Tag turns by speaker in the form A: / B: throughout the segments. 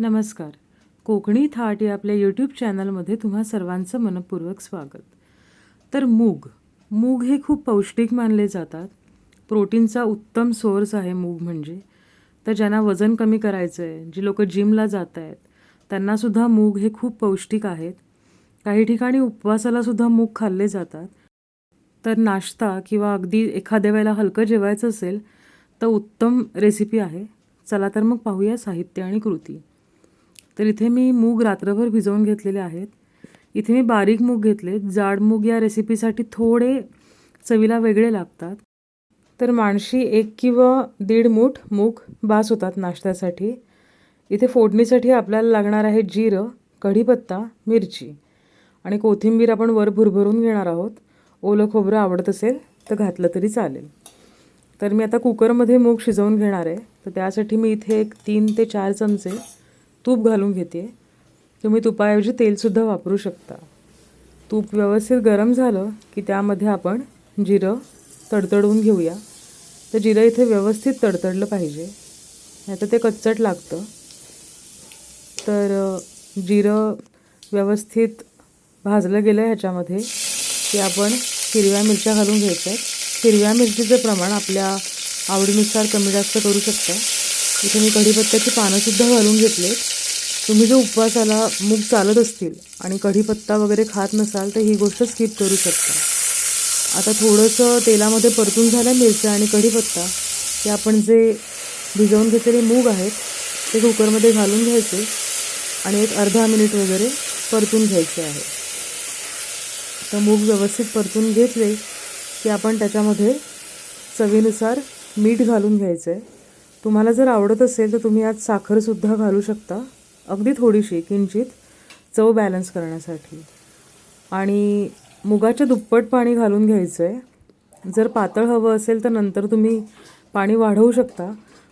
A: नमस्कार. कोकणी थाट या आपल्या यूट्यूब चॅनलमध्ये तुम्हा सर्वांचं मनपूर्वक स्वागत. तर मूग. मूग हे खूप पौष्टिक मानले जातात. प्रोटीनचा उत्तम सोर्स आहे मूग म्हणजे. तर ज्यांना वजन कमी करायचं आहे जी लोकं जिमला जात आहेत त्यांनासुद्धा मूग हे खूप पौष्टिक आहेत. काही ठिकाणी उपवासालासुद्धा मूग खाल्ले जातात. तर नाश्ता किंवा अगदी एखाद्या वेळेला हलकं जेवायचं असेल तर उत्तम रेसिपी आहे. चला तर मग पाहूया साहित्य आणि कृती. तर इथे मी मूग रात्रभर भिजवून घेतलेले आहेत. इथे मी बारीक मूग घेतले. जाड मूग या रेसिपीसाठी थोडे चवीला वेगळे लागतात. तर माणशी एक किंवा दीड मूठ मूग बास होतात नाश्त्यासाठी. इथे फोडणीसाठी आपल्याला लागणार आहे जिरं कढीपत्ता मिरची आणि कोथिंबीर आपण वर भुरभरून घेणार आहोत. ओलं खोबरं आवडत असेल तर घातलं तरी चालेल. तर मी आता कुकरमध्ये मूग शिजवून घेणार आहे. तर त्यासाठी मी इथे एक तीन ते चार चमचे तूप घालून घेते. तुम्ही तुपाऐवजी तेलसुद्धा वापरू शकता. तूप व्यवस्थित गरम झालं की त्यामध्ये आपण जिरं तडतडवून घेऊया. तर जिरं इथे व्यवस्थित तडतडलं पाहिजे. नाहीतर ते कच्चट लागतं. तर जिरं व्यवस्थित भाजलं गेलं आहे ह्याच्यामध्ये की आपण हिरव्या मिरच्या घालून घ्यायच्या आहेत. हिरव्या मिरचीचं प्रमाण आपल्या आवडीनुसार कमी जास्त करू शकता. इथे मी कढीपत्त्याची पानंसुद्धा घालून घेतलेत. तुम्ही जर उपवासाला मूग चालत असतील आणि कढीपत्ता वगैरे खात नसाल तर ही गोष्ट स्किप करू शकता. आता थोडंसं तेलामध्ये परतून झाल्या मिरच्या आणि कढीपत्ता की आपण जे भिजवून घेतलेले मूग आहेत ते कुकरमध्ये घालून घ्यायचे आणि एक अर्धा मिनिट वगैरे परतून घ्यायचे आहे. तर मूग व्यवस्थित परतून घेतले की आपण त्याच्यामध्ये चवीनुसार मीठ घालून घ्यायचं आहे तुम्हाला जर आवडत असेल तर तुम्ही आज साखरसुद्धा घालू शकता. अगदी थोडीशी किंचित चव बॅलन्स करण्यासाठी. आणि मुगाच्या दुप्पट पाणी घालून घ्यायचं आहे जर पातळ हवं असेल तर नंतर तुम्ही पाणी वाढवू शकता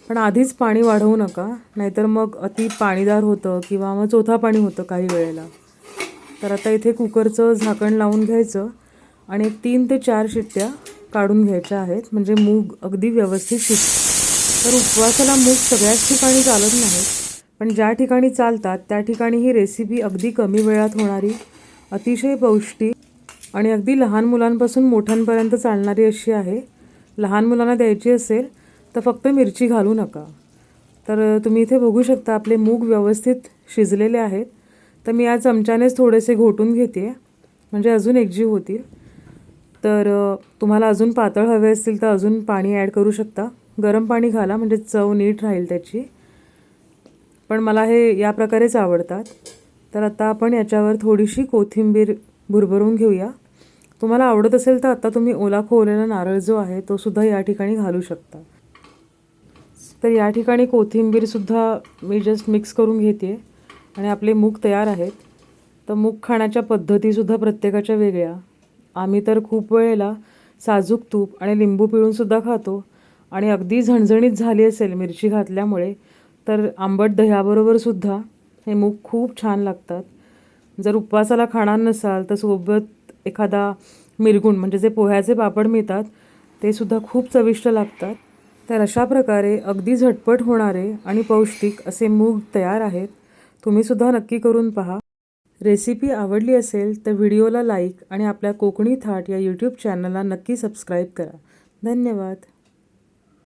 A: पण आधीच पाणी वाढवू नका. नाहीतर मग अति पाणीदार होतं किंवा मग चोथा पाणी होतं काही वेळेला. तर आता इथे कुकरचं झाकण लावून घ्यायचं आणि एक तीन ते चार शिट्ट्या काढून घ्यायच्या आहेत. म्हणजे मूग अगदी व्यवस्थित शिट तर उपवासाला मूग सगळ्याच ठिकाणी चालत नाही पण ज्या ठिकाणी चालतात त्या ठिकाणी ही रेसिपी अगदी कमी वेळात होणारी अतिशय पौष्टिक आणि अगदी लहान मुलांपासून मोठ्यांपर्यंत चालणारी अशी आहे. लहान मुलांना द्यायची असेल तर फक्त मिरची घालू नका. तर तुम्ही इथे बघू शकता आपले मूग व्यवस्थित शिजलेले आहेत. तर मी या चमच्यानेच थोडेसे घोटून घेते म्हणजे अजून एकजीव होतील. तर तुम्हाला अजून पातळ हवे असतील तर अजून पाणी ॲड करू शकता. गरम पाणी घाला म्हणजे चव नीट राहील त्याची. पण मला हे या प्रकारेच आवडतात. तर आता आपण याच्यावर थोडीशी कोथिंबीर भुरभरून घेऊया. तुम्हाला आवडत असेल तर आता तुम्ही ओला खोवलेला नारळ जो आहे तो सुद्धा या ठिकाणी घालू शकता. तर या ठिकाणी कोथिंबीरसुद्धा मी जस्ट मिक्स करून घेते आणि आपले मूग तयार आहेत. तर मूग खाण्याच्या पद्धतीसुद्धा प्रत्येकाच्या वेगळ्या. आम्ही तर खूप वेळेला साजूक तूप आणि लिंबू पिळूनसुद्धा खातो. आणि अगदी झणझणीत झाली असेल मिरची घातल्यामुळे तर आंबट दह्याबरोबर सुद्धा हे मूग खूप छान लागतात. जर उपवासाला खाणार नसाल तर सोबत एखादा मिरगुण म्हणजे जे पोह्याचे पापड मिळतात ते सुद्धा खूप चविष्ट लागतात. तर अशा प्रकारे अगदी झटपट होणारे आणि पौष्टिक असे मूग तयार आहेत. तुम्हीसुद्धा नक्की करून पहा. रेसिपी आवडली असेल तर व्हिडिओला लाईक आणि आपल्या कोकणी थाट या यूट्यूब चॅनलला नक्की सबस्क्राईब करा. धन्यवाद.